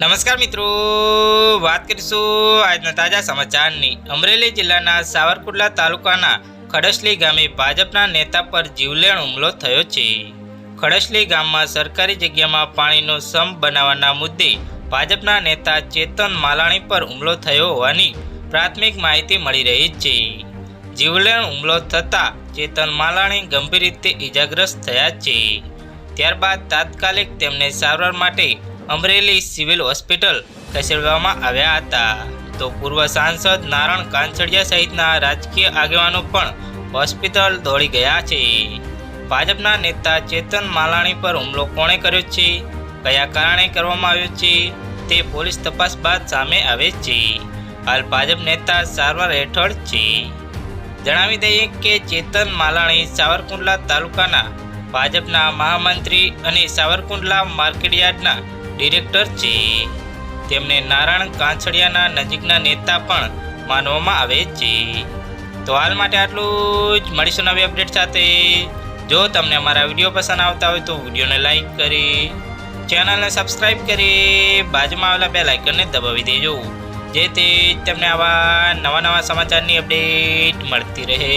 નમસ્કાર મિત્રો, વાત કરીશું આજના તાજા સમાચારની. અમરેલી જિલ્લાના સાવરકુંડલા તાલુકાના ખડસલી ગામે ભાજપના નેતા પર જીવલેણ હુમલો થયો છે. ખડસલી ગામમાં સરકારી જગ્યામાં પાણીનો સમ બનાવવાના મુદ્દે ભાજપના નેતા ચેતન માલાણી પર હુમલો થયો હોવાની પ્રાથમિક માહિતી મળી રહી છે. જીવલેણ હુમલો થતાં ચેતન માલાણી ગંભીર રીતે ઈજાગ્રસ્ત થયા છે. ત્યારબાદ તાત્કાલિક તેમને સારવાર માટે અમરેલી સિવિલ હોસ્પિટલ ખસેડવામાં આવ્યા હતા. તો પૂર્વ સાંસદ નારણ કાંછડિયા સહિતના રાજકીય આગેવાનો પણ હોસ્પિટલ દોડી ગયા છે. ભાજપના નેતા ચેતન માલાણી પર હુમલો કોણે કર્યો છે? કયા કારણે કરવામાં આવ્યો છે? તે પોલીસ તપાસ બાદ સામે આવે છે. હાલ ભાજપ નેતા સારવાર હેઠળ છે. જણાવી દઈએ કે ચેતન માલાણી સાવરકુંડલા તાલુકાના ભાજપના મહામંત્રી અને સાવરકુંડલા માર્કેટયાર્ડના ડિરેક્ટર છે. તેમને નારાયણ કાંછડિયાના નજીકના નેતા પણ માનવામાં આવે છે. તો હાલ માટે આટલું જ. મળીશું નવી અપડેટ સાથે. જો તમને અમારા વીડિયો પસંદ આવતા હોય તો વિડીયોને લાઈક કરી, ચેનલને સબસ્ક્રાઈબ કરી, બાજુમાં આવેલા બે લાઇકનને દબાવી દેજો. જેથી તમને આવા નવા નવા સમાચારની અપડેટ મળતી રહે.